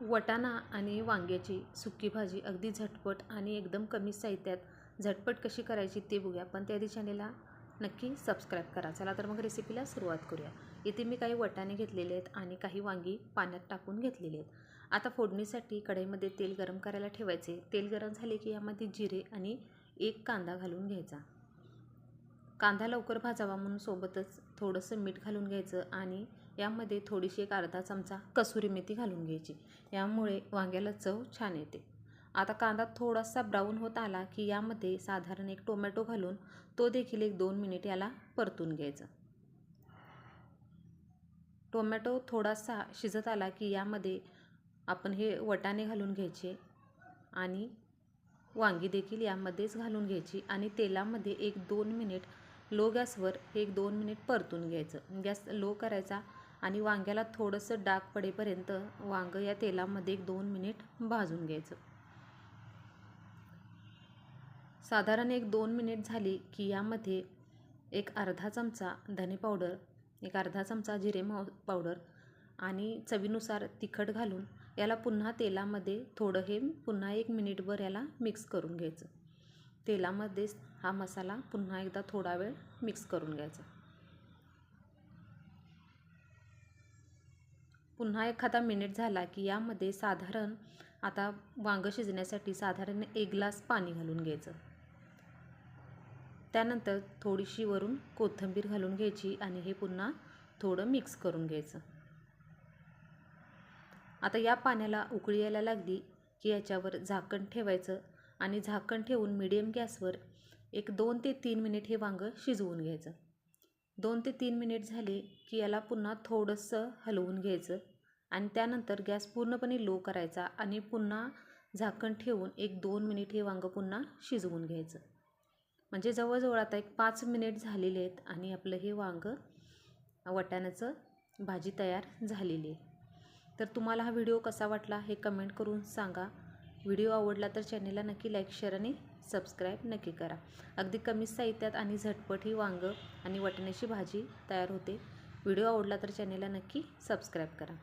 वटाणा आणि वांग्याची सुकी भाजी अगदी झटपट आणि एकदम कमी साहित्यात झटपट कशी करायची ते बघूया. पण त्याआधी चॅनेलला नक्की सबस्क्राईब करा. चला तर मग रेसिपीला सुरुवात करूया. इथे मी काही वटाणे घेतलेले आहेत आणि काही वांगी पाण्यात टाकून घेतलेली आहेत. आता फोडणीसाठी कढईमध्ये तेल गरम करायला ठेवायचे. तेल गरम झाले की यामध्ये जिरे आणि एक कांदा घालून घ्यायचा. कांदा लवकर भाजावा म्हणून सोबतच थोडंसं मीठ घालून घ्यायचं आणि यामध्ये थोडीशी एक अर्धा चमचा कसुरी मेथी घालून घ्यायची. यामुळे वांग्याला चव छान येते. आता कांदा थोडासा ब्राऊन होत आला की यामध्ये साधारण एक टोमॅटो घालून तो देखील एक दोन मिनिट याला परतून घ्यायचं. टोमॅटो थोडासा शिजत आला की यामध्ये आपण हे वटाणे घालून घ्यायचे आणि वांगी देखील यामध्येच घालून घ्यायची आणि तेलामध्ये एक दोन मिनिट लो गॅसवर एक दोन मिनिट परतून घ्यायचं. गॅस लो करायचा आणि वांग्याला थोडंसं डाग पडेपर्यंत वांगं या तेलामध्ये एक दोन मिनिट भाजून घ्यायचं. साधारण एक दोन मिनिट झाली की यामध्ये एक अर्धा चमचा धने पावडर एक अर्धा चमचा जिरे माव पावडर आणि चवीनुसार तिखट घालून याला पुन्हा तेलामध्ये थोडं हे पुन्हा एक मिनिटभर याला मिक्स करून घ्यायचं. तेलामध्येच हा मसाला पुन्हा एकदा थोडा वेळ मिक्स करून घ्यायचा. पुन्हा एखादा मिनिट झाला की यामध्ये साधारण आता वांगं शिजण्यासाठी साधारण एक ग्लास पाणी घालून घ्यायचं. त्यानंतर थोडीशी वरून कोथिंबीर घालून घ्यायची आणि हे पुन्हा थोडं मिक्स करून घ्यायचं. आता या पाण्याला उकळी यायला लागली की याच्यावर झाकण ठेवायचं आणि झाकण ठेवून मिडियम गॅसवर एक दोन ते तीन मिनिट हे वांगं शिजवून घ्यायचं. दोन ते तीन मिनिट झाले की याला पुन्हा थोडंसं हलवून घ्यायचं आणि त्यानंतर गॅस पूर्णपणे लो करायचा आणि पुन्हा झाकण ठेवून एक दोन मिनिट हे वांगं पुन्हा शिजवून घ्यायचं. म्हणजे जवळजवळ आता एक पाच मिनिट झालेले आहेत आणि आपलं हे वांगं वटाण्याचं भाजी तयार झालेली आहे. तर तुम्हाला हा व्हिडिओ कसा वाटला हे कमेंट करून सांगा. व्हिडिओ आवडला तर चॅनेलला नक्की लाईक शेअर आणि सबस्क्राईब नक्की करा. अगदी कमी साहित्यात आणि झटपट ही वांगं आणि वटण्याची भाजी तयार होते. व्हिडिओ आवडला तर चॅनेलला नक्की सबस्क्राईब करा.